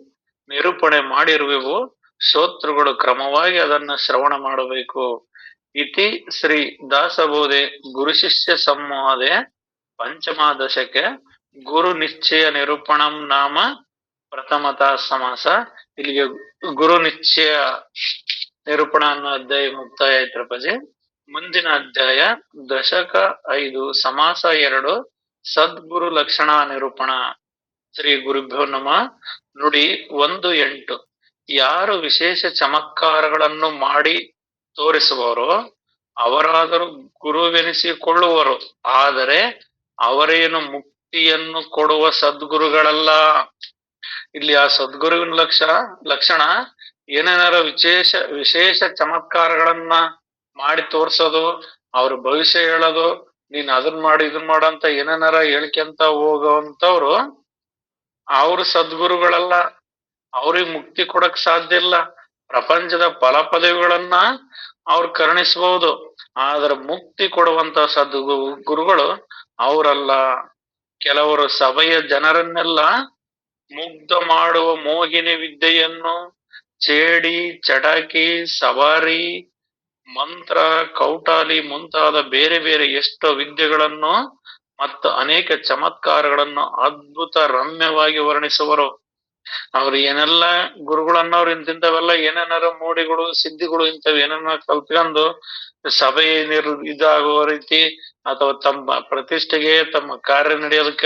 ನಿರೂಪಣೆ ಮಾಡಿರುವೆವು. ಶ್ರೋತೃಗಳು ಕ್ರಮವಾಗಿ ಅದನ್ನ ಶ್ರವಣ ಮಾಡಬೇಕು. ಇತಿ ಶ್ರೀ ದಾಸಬೋಧೆ ಗುರು ಶಿಷ್ಯ ಸಂವಾದೆ ಪಂಚಮಾದಶಕ್ಕೆ ಗುರು ನಿಶ್ಚಯ ನಿರೂಪಣಂ ನಾಮ ಪ್ರಥಮತಾ ಸಮಾಸ. ಇಲ್ಲಿಗೆ ಗುರು ನಿಶ್ಚಯ ನಿರೂಪಣ ಅನ್ನೋ ಅಧ್ಯಾಯ ಮುಕ್ತಾಯ ಆಯ್ತು ಪ್ರಜೆ ಮುಂದಿನ ಅಧ್ಯಾಯ ದಶಕ ಐದು ಸಮಾಸ ಎರಡು ಸದ್ಗುರು ಲಕ್ಷಣ ನಿರೂಪಣ. ಶ್ರೀ ಗುರುಭ್ಯೋ ನಮ. ನುಡಿ ಒಂದು ಎಂಟು. ಯಾರು ವಿಶೇಷ ಚಮತ್ಕಾರಗಳನ್ನು ಮಾಡಿ ತೋರಿಸುವವರು ಅವರಾದರೂ ಗುರುವೆನಿಸಿಕೊಳ್ಳುವರು. ಆದರೆ ಅವರೇನು ಮುಕ್ತಿಯನ್ನು ಕೊಡುವ ಸದ್ಗುರುಗಳಲ್ಲ. ಇಲ್ಲಿ ಆ ಸದ್ಗುರುವಿನ ಲಕ್ಷ, ಲಕ್ಷಣ ಏನೇನಾರ ವಿಶೇಷ ವಿಶೇಷ ಚಮತ್ಕಾರಗಳನ್ನ ಮಾಡಿ ತೋರ್ಸೋದು, ಅವ್ರ ಭವಿಷ್ಯ ಹೇಳೋದು, ನೀನ್ ಅದನ್ ಮಾಡು, ಇದನ್ ಮಾಡು ಅಂತ ಏನೇನಾರ ಹೇಳ್ಕೊಂತ ಹೋಗೋವಂತವ್ರು ಅವ್ರ ಸದ್ಗುರುಗಳಲ್ಲ. ಅವ್ರಿಗೆ ಮುಕ್ತಿ ಕೊಡಕ್ ಸಾಧ್ಯ ಇಲ್ಲ. ಪ್ರಪಂಚದ ಫಲ ಪದವಿಗಳನ್ನ ಅವ್ರು ಕರುಣಿಸಬಹುದು ಆದ್ರೆ ಮುಕ್ತಿ ಕೊಡುವಂತ ಸದ್ಗು ಗುರುಗಳು ಅವರಲ್ಲ. ಕೆಲವರು ಸಭೆಯ ಜನರನ್ನೆಲ್ಲ ಮುಗ್ಧ ಮಾಡುವ ಮೋಹಿನಿ ವಿದ್ಯೆಯನ್ನು ಚೇಡಿ ಚಟಾಕಿ, ಸವಾರಿ, ಮಂತ್ರ, ಕೌಟಾಲಿ ಮುಂತಾದ ಬೇರೆ ಬೇರೆ ಎಷ್ಟೋ ವಿದ್ಯೆಗಳನ್ನು ಮತ್ತು ಅನೇಕ ಚಮತ್ಕಾರಗಳನ್ನು ಅದ್ಭುತ ರಮ್ಯವಾಗಿ ವರ್ಣಿಸುವರು. ಅವ್ರು ಏನೆಲ್ಲ ಗುರುಗಳನ್ನವ್ರು ಇಂತಿಂತವೆಲ್ಲ ಏನೇನಾರ ಮೋಡಿಗಳು, ಸಿದ್ಧಿಗಳು ಇಂಥವ್ ಏನೇನ ಕಲ್ತ್ಕೊಂಡು ಸಭೆ ನಿರ್, ಇದಾಗುವ ರೀತಿ ಅಥವಾ ತಮ್ಮ ಪ್ರತಿಷ್ಠೆಗೆ ತಮ್ಮ ಕಾರ್ಯ ನಡೆಯೋದಕ್ಕ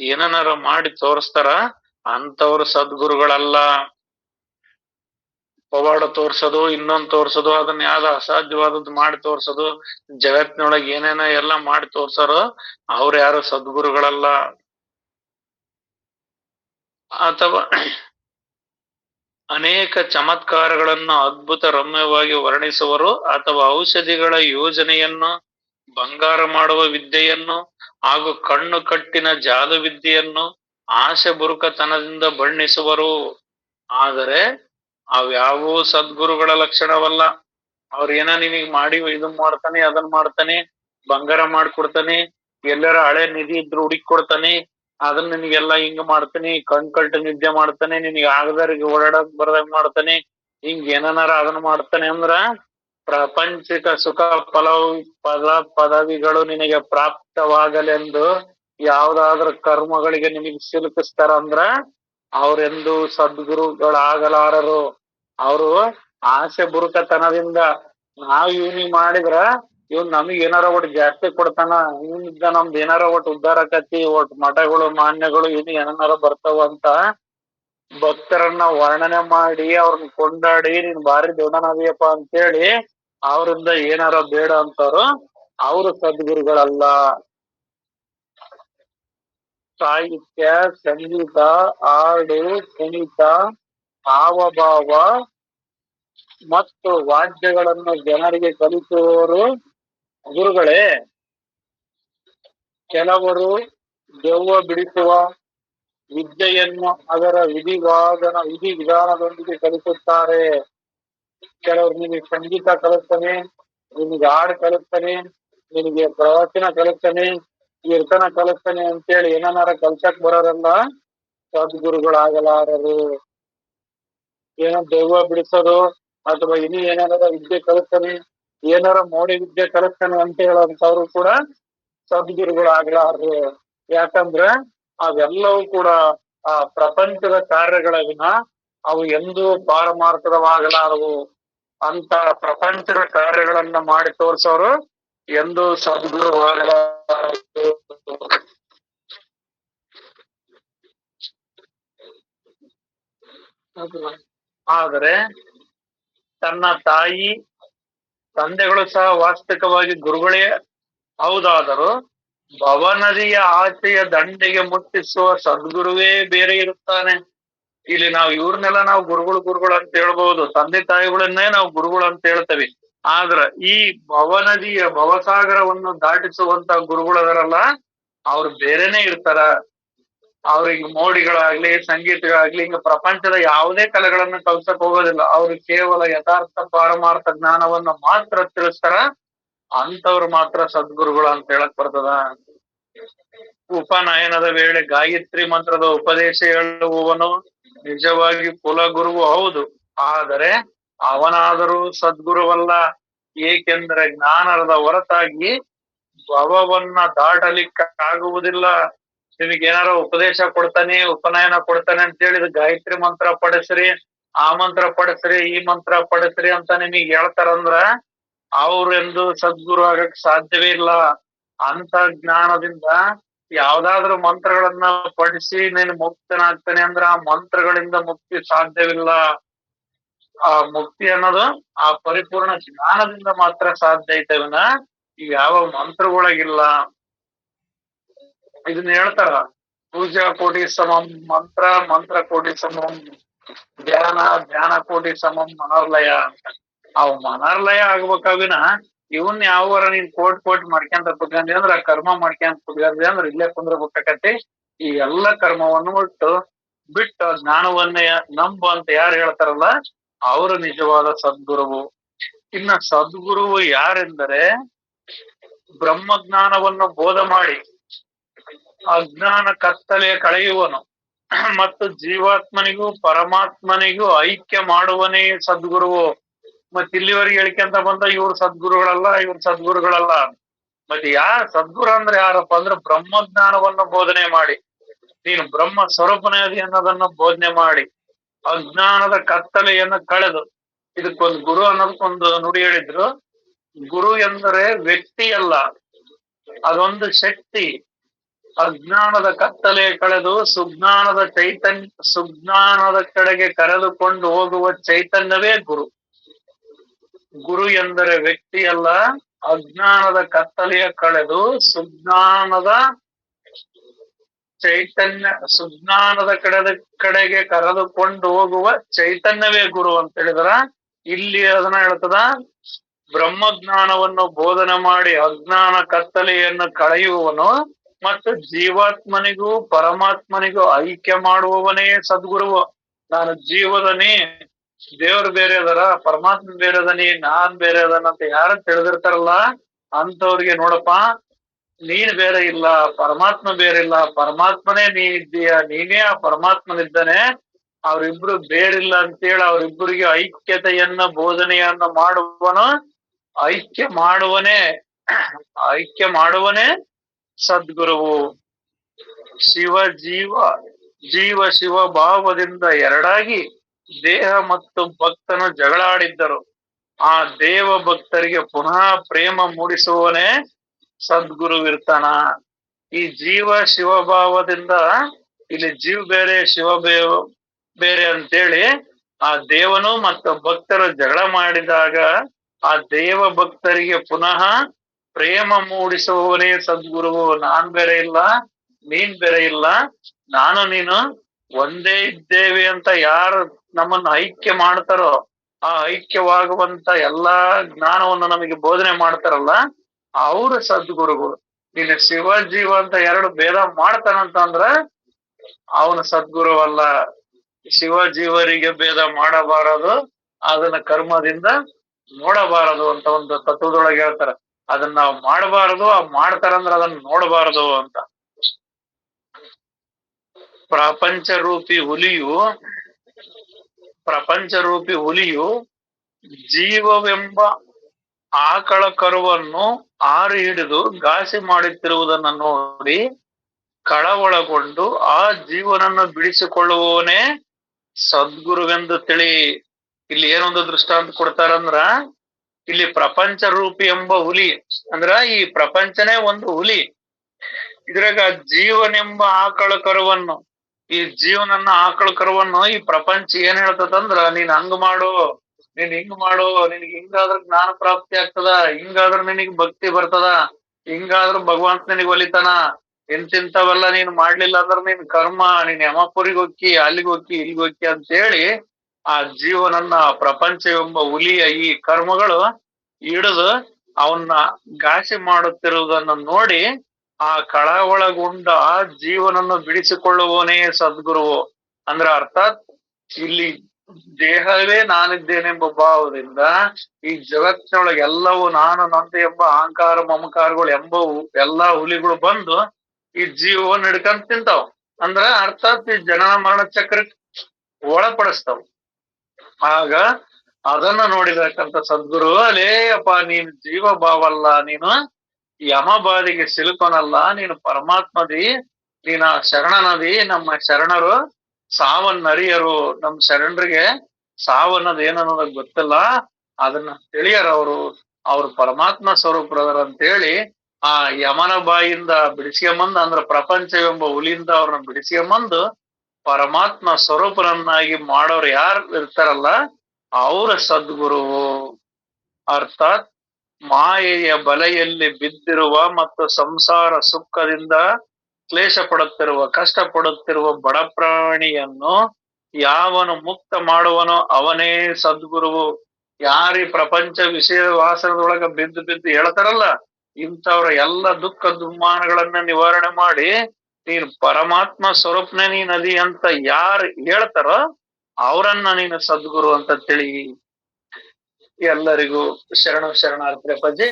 ಏನೇನಾರ ಮಾಡಿ ತೋರಿಸ್ತಾರ, ಅಂಥವ್ರ ಸದ್ಗುರುಗಳಲ್ಲ. ಪವಾಡ ತೋರ್ಸೋದು, ಇನ್ನೊಂದ್ ತೋರ್ಸೋದು, ಅದನ್ನ ಯಾವ್ದು ಅಸಾಧ್ಯವಾದದ್ದು ಮಾಡಿ ತೋರ್ಸೋದು, ಜಗತ್ತಿನೊಳಗೆ ಏನೇನ ಎಲ್ಲಾ ಮಾಡಿ ತೋರ್ಸಾರೋ, ಅವ್ರು ಯಾರು ಸದ್ಗುರುಗಳಲ್ಲ. ಅಥವಾ ಅನೇಕ ಚಮತ್ಕಾರಗಳನ್ನು ಅದ್ಭುತ ರಮ್ಯವಾಗಿ ವರ್ಣಿಸುವರು ಅಥವಾ ಔಷಧಿಗಳ ಯೋಜನೆಯನ್ನು, ಬಂಗಾರ ಮಾಡುವ ವಿದ್ಯೆಯನ್ನು ಹಾಗೂ ಕಣ್ಣು ಕಟ್ಟಿನ ಜಾದು ವಿದ್ಯೆಯನ್ನು ಆಸೆ ಬುರುಕತನದಿಂದ ಬಣ್ಣಿಸುವರು. ಆದರೆ ಅವ್ಯಾವೂ ಸದ್ಗುರುಗಳ ಲಕ್ಷಣವಲ್ಲ. ಅವ್ರ ಏನ ನಿನಗ್ ಮಾಡಿ ಇದನ್ ಮಾಡ್ತಾನೆ, ಅದನ್ ಮಾಡ್ತಾನೆ, ಬಂಗಾರ ಮಾಡ್ಕೊಡ್ತಾನೆ, ಎಲ್ಲರ ಹಳೆ ನಿಧಿ ಇದ್ರು ಹುಡುಕಿ ಕೊಡ್ತಾನೆ ಅದನ್ನ ನಿನಗೆಲ್ಲ ಹಿಂಗ್ ಮಾಡ್ತಾನೆ, ಕಣ್ ನಿದ್ದೆ ಮಾಡ್ತಾನೆ, ನಿನಗೆ ಆಗದಾರಿಗೆ ಓಡಾಡಕ್ ಬರ್ದಂಗ್ ಮಾಡ್ತಾನೆ, ಹಿಂಗ್ ಏನನಾರ ಅದನ್ನ ಮಾಡ್ತಾನೆ ಅಂದ್ರ ಪ್ರಪಂಚಿಕ ಸುಖ ಫಲವು ಪದ ಪದವಿಗಳು ನಿನಗೆ ಪ್ರಾಪ್ತವಾಗಲೆಂದು ಯಾವ್ದಾದ್ರ ಕರ್ಮಗಳಿಗೆ ನಿನಗೆ ಸಿಲುಕಿಸ್ತಾರ ಅಂದ್ರ ಅವ್ರೆಂದು ಸದ್ಗುರುಗಳಾಗಲಾರರು. ಅವರು ಆಸೆ ಬುರುಕತನದಿಂದ ನಾವ್ ಇವ್ನಿಗ್ ಮಾಡಿದ್ರ ಇವ್ನ್ ನಮಗ್ ಏನಾರ ಒಟ್ ಜಾಸ್ತಿ ಕೊಡ್ತಾನ ಇವನಿದ್ದ ನಮ್ದ್ ಏನಾರ ಒಟ್ ಉದ್ಧಾರ ಆಕತಿ ಒಟ್ ಮಠಗಳು, ಮಾನ್ಯಗಳು ಇನ್ ಏನಾರ ಬರ್ತಾವ ಅಂತ ಭಕ್ತರನ್ನ ವರ್ಣನೆ ಮಾಡಿ ಅವ್ರನ್ನ ಕೊಂಡಾಡಿ, ನೀನ್ ಬಾರಿ ದೊಡ್ಡನಾದಿಯಪ್ಪ ಅಂತೇಳಿ ಅವರಿಂದ ಏನಾರ ಬೇಡ ಅಂತಾರ, ಅವರು ಸದ್ಗುರುಗಳಲ್ಲ. ಸಾಹಿತ್ಯ, ಸಂಗೀತ ಹಾಡು ಕುಣಿತ, ಹಾವಭಾವ ಮತ್ತು ವಾದ್ಯಗಳನ್ನು ಜನರಿಗೆ ಕಲಿಸುವವರು ಗುರುಗಳೇ, ಕೆಲವರು ದೆವ್ವ ಬಿಡಿಸುವ ವಿದ್ಯೆಯನ್ನು ಅದರ ವಿಧಿವಾದನ ವಿಧಿ ವಿಧಾನದೊಂದಿಗೆ ಕಲಿಸುತ್ತಾರೆ. ಕೆಲವರು ನಿಮಗೆ ಸಂಗೀತ ಕಲಿಸ್ತಾನೆ, ನಿಮಗೆ ಹಾಡು ಕಲಿಸ್ತಾನೆ, ನಿಮಗೆ ಪ್ರವಚನ ಕಲಿಸ್ತಾನೆ, ಕೀರ್ತನ ಕಲಿಸ್ತಾನೆ ಅಂತೇಳಿ ಏನಾರ ಕಲ್ಸಕ್ ಬರೋರೆಲ್ಲ ಸದ್ಗುರುಗಳಾಗಲಾರರು. ಏನೋ ದೆವ್ವ ಬಿಡಿಸೋದು ಅಥವಾ ಇನ್ನೂ ಏನಾರ ವಿದ್ಯೆ ಕಲಿಸ್ತಾನೆ ಏನಾರ ಮೋಡಿ ವಿದ್ಯೆ ಕಲಿಸ್ತಾನೆ ಅಂತ ಹೇಳೋಂಥವ್ರು ಕೂಡ ಸದ್ಗುರುಗಳಾಗಲಾರರು ಯಾಕಂದ್ರ ಅವೆಲ್ಲವೂ ಕೂಡ, ಆ, ಪ್ರಪಂಚದ ಕಾರ್ಯಗಳ ವಿನ ಅವು ಎಂದೂ ಪಾರಮಾರ್ಥವಾಗಲಾರವು. ಅಂತ ಪ್ರಪಂಚದ ಕಾರ್ಯಗಳನ್ನ ಮಾಡಿ ತೋರ್ಸೋರು ಎಂದೂ ಆಗಲಾರದು. ಆದರೆ ತನ್ನ ತಾಯಿ ತಂದೆಗಳು ಸಹ ವಾಸ್ತವಿಕವಾಗಿ ಗುರುಗಳೇ ಹೌದಾದರೂ ಭವನದಿಯ ಆಚೆಯ ದಂಡೆಗೆ ಮುಟ್ಟಿಸುವ ಸದ್ಗುರುವೇ ಬೇರೆ ಇರುತ್ತಾನೆ. ಇಲ್ಲಿ ನಾವು ಇವ್ರನ್ನೆಲ್ಲ ನಾವು ಗುರುಗಳು ಗುರುಗಳು ಅಂತ ಹೇಳ್ಬಹುದು. ತಂದೆ ತಾಯಿಗಳನ್ನೇ ನಾವು ಗುರುಗಳು ಅಂತ ಹೇಳ್ತೇವೆ. ಆದ್ರ ಈ ಭವನದಿಯ ಭವಸಾಗರವನ್ನು ದಾಟಿಸುವಂತ ಗುರುಗಳದರಲ್ಲ, ಅವ್ರು ಬೇರೆನೆ ಇರ್ತಾರ. ಅವ್ರಿಗೆ ಮೋಡಿಗಳಾಗ್ಲಿ, ಸಂಗೀತಗಳಾಗ್ಲಿ, ಹಿಂಗ ಪ್ರಪಂಚದ ಯಾವುದೇ ಕಲೆಗಳನ್ನ ಕಲ್ಸಕ್ ಹೋಗೋದಿಲ್ಲ. ಅವ್ರು ಕೇವಲ ಯಥಾರ್ಥ ಪಾರಮಾರ್ಥ ಜ್ಞಾನವನ್ನ ಮಾತ್ರ ತಿಳಿಸ್ತಾರ. ಅಂತವ್ರು ಮಾತ್ರ ಸದ್ಗುರುಗಳು ಅಂತ ಹೇಳಕ್ ಬರ್ತದ. ಉಪನಯನದ ವೇಳೆ ಗಾಯತ್ರಿ ಮಂತ್ರದ ಉಪದೇಶ ಹೇಳುವವನು ನಿಜವಾಗಿ ಕುಲಗುರುವು ಹೌದು. ಆದರೆ ಅವನಾದರೂ ಸದ್ಗುರುವಲ್ಲ. ಏಕೆಂದರೆ ಜ್ಞಾನದ ಹೊರತಾಗಿ ಭವವನ್ನ ದಾಟಲಿಕ್ಕಾಗುವುದಿಲ್ಲ. ನಿಮಗೆ ಏನಾರ ಉಪದೇಶ ಕೊಡ್ತಾನೆ, ಉಪನಯನ ಕೊಡ್ತಾನೆ ಅಂತ ಹೇಳಿದ ಗಾಯತ್ರಿ ಮಂತ್ರ ಪಡಿಸ್ರಿ, ಆ ಮಂತ್ರ ಪಡಿಸ್ರಿ, ಈ ಮಂತ್ರ ಪಡಿಸ್ರಿ ಅಂತ ನಿಮಗೆ ಹೇಳ್ತಾರಂದ್ರ ಅವ್ರೆಂದು ಸದ್ಗುರು ಆಗಕ್ ಸಾಧ್ಯವೇ ಇಲ್ಲ. ಅಂತ ಜ್ಞಾನದಿಂದ ಯಾವ್ದಾದ್ರು ಮಂತ್ರಗಳನ್ನ ಪಡಿಸಿ ನೀನು ಮುಕ್ತನಾಗ್ತಾನೆ ಅಂದ್ರ ಆ ಮಂತ್ರಗಳಿಂದ ಮುಕ್ತಿ ಸಾಧ್ಯವಿಲ್ಲ. ಆ ಮುಕ್ತಿ ಅನ್ನೋದು ಆ ಪರಿಪೂರ್ಣ ಜ್ಞಾನದಿಂದ ಮಾತ್ರ ಸಾಧ್ಯ ಐತೆ ಯಾವ ಮಂತ್ರಗೊಳಗಿಲ್ಲ ಇದನ್ನ ಹೇಳ್ತಾರ ಪೂಜಾ ಕೋಟಿ ಸಮಂ, ಮಂತ್ರ ಮಂತ್ರ ಕೋಟಿ ಸಮಂ, ಧ್ಯಾನ ಧ್ಯಾನ ಕೋಟಿ ಸಮಂ, ಮನೋರ್ಲಯ ಅಂತ. ಅವ್ ಮನೋರ್ಲಯ ಆಗ್ಬೇಕಾಗಿನ ಇವನ್ ಯಾವಾರ ನೀನ್ ಕೋಟ್ ಕೋಟ್ ಮಾಡ್ಕೊಂತ ಕುತ್ಕೊಂಡಿ ಅಂದ್ರ, ಕರ್ಮ ಮಾಡ್ಕೊಂತ ಕುತ್ಕೊಂಡಿ ಅಂದ್ರ ಇಲ್ಲೇ ಕುಂದ್ರಬೇಕಾಕತಿ ಈ ಎಲ್ಲಾ ಕರ್ಮವನ್ನು ಬಿಟ್ಟು ಬಿಟ್ಟು ಜ್ಞಾನವನ್ನೇ ನಂಬ ಅಂತ ಯಾರು ಹೇಳ್ತಾರಲ್ಲ, ಅವರು ನಿಜವಾದ ಸದ್ಗುರುವು. ಇನ್ನ ಸದ್ಗುರುವು ಯಾರೆಂದರೆ ಬ್ರಹ್ಮ ಜ್ಞಾನವನ್ನು ಬೋಧ ಮಾಡಿ ಅಜ್ಞಾನ ಕತ್ತಲೆ ಕಳೆಯುವನು. ಮತ್ತು ಜೀವಾತ್ಮನಿಗೂ ಪರಮಾತ್ಮನಿಗೂ ಐಕ್ಯ ಮಾಡುವನೇ ಸದ್ಗುರುವು. ಮತ್ ಇಲ್ಲಿವರೆಗೆ ಹೇಳ್ಕೊಂತ ಬಂದ ಇವ್ರ ಸದ್ಗುರುಗಳಲ್ಲ ಇವ್ರ ಸದ್ಗುರುಗಳಲ್ಲ. ಮತ್ತೆ ಯಾರ ಸದ್ಗುರು ಅಂದ್ರೆ ಯಾರಪ್ಪ ಅಂದ್ರೆ ಬ್ರಹ್ಮಜ್ಞಾನವನ್ನು ಬೋಧನೆ ಮಾಡಿ. ನೀನು ಬ್ರಹ್ಮ ಸ್ವರೂಪನಾದಿ ಅನ್ನೋದನ್ನ ಬೋಧನೆ ಮಾಡಿ. ಅಜ್ಞಾನದ ಕತ್ತಲೆಯನ್ನು ಕಳೆದು. ಇದಕ್ಕೊಂದು ಗುರು ಅನ್ನೋದಕ್ಕೊಂದು ನುಡಿ ಹೇಳಿದ್ರು. ಗುರು ಎಂದರೆ ವ್ಯಕ್ತಿ ಅಲ್ಲ ಅದೊಂದು ಶಕ್ತಿ. ಅಜ್ಞಾನದ ಕತ್ತಲೆ ಕಳೆದು ಸುಜ್ಞಾನದ ಚೈತನ್ಯ ಸುಜ್ಞಾನದ ಕಡೆಗೆ ಕರೆದುಕೊಂಡು ಹೋಗುವ ಚೈತನ್ಯವೇ ಗುರು. ಗುರು ಎಂದರೆ ವ್ಯಕ್ತಿ ಅಲ್ಲ, ಅಜ್ಞಾನದ ಕತ್ತಲೆಯ ಕಳೆದು ಸುಜ್ಞಾನದ ಚೈತನ್ಯ, ಸುಜ್ಞಾನದ ಕಡೆದ, ಕಡೆಗೆ ಕರೆದುಕೊಂಡು ಹೋಗುವ ಚೈತನ್ಯವೇ ಗುರು ಅಂತ ಹೇಳಿದ್ರ. ಇಲ್ಲಿ ಅದನ್ನ ಹೇಳ್ತದ, ಬ್ರಹ್ಮಜ್ಞಾನವನ್ನು ಬೋಧನೆ ಮಾಡಿ ಅಜ್ಞಾನ ಕತ್ತಲೆಯನ್ನು ಕಳೆಯುವವನು ಮತ್ತು ಜೀವಾತ್ಮನಿಗೂ ಪರಮಾತ್ಮನಿಗೂ ಐಕ್ಯ ಮಾಡುವವನೇ ಸದ್ಗುರು. ನಾನು ಜೀವದನಿ, ದೇವ್ರು ಬೇರೆ ಅದರ ಪರಮಾತ್ಮ ಬೇರೆ ಅದನಿ ನಾನ್ ಬೇರೆ ಅದನ ಅಂತ ಯಾರು ತಿಳಿದಿರ್ತಾರಲ್ಲ ಅಂತವ್ರಿಗೆ ನೋಡಪ್ಪ, ನೀನ್ ಬೇರೆ ಇಲ್ಲ, ಪರಮಾತ್ಮ ಬೇರೆ ಇಲ್ಲ, ಪರಮಾತ್ಮನೇ ನೀ ಇದ್ದೀಯ, ನೀನೇ ಆ ಪರಮಾತ್ಮನಿದ್ದಾನೆ. ಅವ್ರಿಬ್ರು ಬೇರಿಲ್ಲ ಅಂತೇಳಿ ಅವರಿಬ್ಬರಿಗೆ ಐಕ್ಯತೆಯನ್ನ, ಬೋಧನೆಯನ್ನ ಮಾಡುವನು, ಐಕ್ಯ ಮಾಡುವನೇ ಐಕ್ಯ ಮಾಡುವನೇ ಸದ್ಗುರುವು ಶಿವ ಜೀವ ಜೀವ ಶಿವ ಭಾವದಿಂದ ಎರಡಾಗಿ ದೇಹ ಮತ್ತು ಭಕ್ತನ ಜಗಳಾಡಿದ್ದರು. ಆ ದೇವ ಭಕ್ತರಿಗೆ ಪುನಃ ಪ್ರೇಮ ಮೂಡಿಸುವವನೇ ಸದ್ಗುರುವಿರ್ತಾನ ಈ ಜೀವ ಶಿವಭಾವದಿಂದ ಇಲ್ಲಿ ಜೀವ ಬೇರೆ, ಶಿವ ಬೇರೆ ಅಂತೇಳಿ ಆ ದೇವನು ಮತ್ತು ಭಕ್ತರು ಜಗಳ ಮಾಡಿದಾಗ ಆ ದೇವ ಭಕ್ತರಿಗೆ ಪುನಃ ಪ್ರೇಮ ಮೂಡಿಸುವವನೇ ಸದ್ಗುರುವು ನಾನ್ ಬೇರೆ ಇಲ್ಲ, ನೀನ್ ಬೇರೆ ಇಲ್ಲ, ನಾನು ನೀನು ಒಂದೇ ಇದ್ದೇವೆ ಅಂತ ಯಾರು ನಮ್ಮನ್ನ ಐಕ್ಯ ಮಾಡ್ತಾರೋ, ಆ ಐಕ್ಯವಾಗುವಂತ ಎಲ್ಲಾ ಜ್ಞಾನವನ್ನು ನಮಗೆ ಬೋಧನೆ ಮಾಡ್ತಾರಲ್ಲ, ಅವರು ಸದ್ಗುರುಗಳು. ನೀನು ಶಿವ ಜೀವ ಅಂತ ಎರಡು ಭೇದ ಮಾಡ್ತಾನಂತಂದ್ರ ಅವನು ಸದ್ಗುರು ಅಲ್ಲ. ಶಿವ ಜೀವರಿಗೆ ಭೇದ ಮಾಡಬಾರದು, ಅದನ್ನ ಕರ್ಮದಿಂದ ನೋಡಬಾರದು ಅಂತ ಒಂದು ತತ್ವದೊಳಗೆ ಹೇಳ್ತಾರ. ಅದನ್ನ ನಾವು ಮಾಡಬಾರದು, ಆ ಮಾಡ್ತಾರಂದ್ರ ಅದನ್ನ ನೋಡಬಾರದು ಅಂತ. ಪ್ರಪಂಚ ರೂಪಿ ಹುಲಿಯು, ಪ್ರಪಂಚ ರೂಪಿ ಹುಲಿಯು ಜೀವವೆಂಬ ಆಕಳ ಕರುವನ್ನು ಆರು ಹಿಡಿದು ಗಾಸಿ ಮಾಡುತ್ತಿರುವುದನ್ನು ನೋಡಿ ಕಳವಳಗೊಂಡು ಆ ಜೀವನನ್ನು ಬಿಡಿಸಿಕೊಳ್ಳುವವನೇ ಸದ್ಗುರುವೆಂದು ತಿಳಿ. ಇಲ್ಲಿ ಏನೊಂದು ದೃಷ್ಟಾಂತ ಕೊಡ್ತಾರಂದ್ರ ಇಲ್ಲಿ ಪ್ರಪಂಚ ರೂಪಿ ಎಂಬ ಹುಲಿ, ಅಂದ್ರ ಈ ಪ್ರಪಂಚನೇ ಒಂದು ಹುಲಿ. ಇದ್ರಾಗ ಜೀವನೆಂಬ ಆಕಳ ಕರುವನ್ನು, ಈ ಜೀವನನ್ನ ಆಕಳ ಕರುವನ್ನು ಈ ಪ್ರಪಂಚ ಏನ್ ಹೇಳ್ತದಂದ್ರ, ನೀನ್ ಹಂಗ ಮಾಡು, ನೀನ್ ಹಿಂಗ್ ಮಾಡು, ನಿನಗ್ ಹಿಂಗಾದ್ರ ಜ್ಞಾನ ಪ್ರಾಪ್ತಿ ಆಗ್ತದ, ಹಿಂಗಾದ್ರ ನಿನಗ್ ಭಕ್ತಿ ಬರ್ತದ, ಹಿಂಗಾದ್ರ ಭಗವಂತ ನಿನಗ್ ಒಲಿತಾನ, ಇಂತಿಂತವೆಲ್ಲ ನೀನ್ ಮಾಡ್ಲಿಲ್ಲ ಅಂದ್ರ ನಿನ್ ಕರ್ಮ, ನೀನ್ ಯಮಪುರಿಗೆ ಹೋಕ್ಕಿ, ಅಲ್ಲಿಗೆ ಹೋಕ್ಕಿ, ಇಲ್ಲಿಗೆ ಹೋಕ್ಕಿ ಅಂತ ಹೇಳಿ ಆ ಜೀವನನ್ನ ಪ್ರಪಂಚ ಎಂಬ ಹುಲಿಯ ಈ ಕರ್ಮಗಳು ಹಿಡಿದು ಅವನ್ನ ಘಾಸಿ ಮಾಡುತ್ತಿರುವುದನ್ನು ನೋಡಿ ಆ ಕಳವಳಗೊಂಡ ಜೀವನನ್ನು ಬಿಡಿಸಿಕೊಳ್ಳುವವನೇ ಸದ್ಗುರುವು. ಅಂದ್ರ ಅರ್ಥಾತ್ ಇಲ್ಲಿ ದೇಹವೇ ನಾನಿದ್ದೇನೆಂಬ ಭಾವದಿಂದ ಈ ಜಗತ್ತಿನೊಳಗೆ ಎಲ್ಲವೂ ನಾನು, ನಂದು ಎಂಬ ಅಹಂಕಾರ, ಮಮಕಾರಗಳು ಎಂಬ ಎಲ್ಲಾ ಹುಲಿಗಳು ಬಂದು ಈ ಜೀವವನ್ನು ಹಿಡ್ಕೊಂಡ್ ತಿಂತಾವ್. ಅಂದ್ರ ಅರ್ಥಾತ್ ಈ ಜನನ ಮರಣ ಚಕ್ರಕ್ಕೆ ಒಳಪಡಿಸ್ತಾವ್. ಆಗ ಅದನ್ನ ನೋಡಿದಕ್ಕಂತ ಸದ್ಗುರು ಅಲೇ ಅಪ್ಪ, ನೀನು ಜೀವ ಭಾವಲ್ಲ ನೀನು ಯಮ ಬಾದಿಗೆ ಸಿಲುಕೋನಲ್ಲ, ನೀನು ಪರಮಾತ್ಮದಿ ನೀನ ಶರಣನದಿ ನಮ್ಮ ಶರಣರು ಸಾವನ್ನರಿಯರು, ನಮ್ಮ ಶರಣರಿಗೆ ಸಾವನ್ನದ ಏನನ್ನೋದಕ್ ಗೊತ್ತಿಲ್ಲ, ಅದನ್ನ ತಿಳಿಯರ ಅವರು, ಅವ್ರು ಪರಮಾತ್ಮ ಸ್ವರೂಪರದರ ಅಂತೇಳಿ ಆ ಯಮನ ಬಾಯಿಂದ ಬಿಡಿಸ್ಕೊಂಬಂದು ಅಂದ್ರ ಪ್ರಪಂಚವೆಂಬ ಹುಲಿಯಿಂದ ಅವ್ರನ್ನ ಬಿಡಿಸ್ಕೊಂಬಂದು ಪರಮಾತ್ಮ ಸ್ವರೂಪರನ್ನಾಗಿ ಮಾಡೋರು ಯಾರು ಇರ್ತಾರಲ್ಲ, ಅವರ ಸದ್ಗುರು ಅರ್ಥಾತ್ ಮಾಯೆಯ ಬಲೆಯಲ್ಲಿ ಬಿದ್ದಿರುವ ಮತ್ತು ಸಂಸಾರ ಸುಖದಿಂದ ಕ್ಲೇಶ ಪಡುತ್ತಿರುವ, ಕಷ್ಟ ಪಡುತ್ತಿರುವ ಬಡ ಪ್ರಾಣಿಯನ್ನು ಯಾವನು ಮುಕ್ತ ಮಾಡುವನೋ ಅವನೇ ಸದ್ಗುರುವು. ಯಾರಿ ಪ್ರಪಂಚ ವಿಷಯ ವಾಸನದೊಳಗ ಬಿದ್ದು ಬಿದ್ದು ಹೇಳ್ತಾರಲ್ಲ, ಇಂಥವ್ರ ಎಲ್ಲ ದುಃಖ ದುಮ್ಮಾನಗಳನ್ನ ನಿವಾರಣೆ ಮಾಡಿ ನೀನು ಪರಮಾತ್ಮ ಸ್ವರೂಪನೇ ನೀ ನದಿ ಅಂತ ಯಾರು ಹೇಳ್ತಾರೋ ಅವರನ್ನ ನೀನು ಸದ್ಗುರು ಅಂತ ತಿಳಿ ಎಲ್ಲರಿಗೂ ಶರಣ ಶರಣಾರ್ಥಿ ಅಪ್ಪಾಜಿ.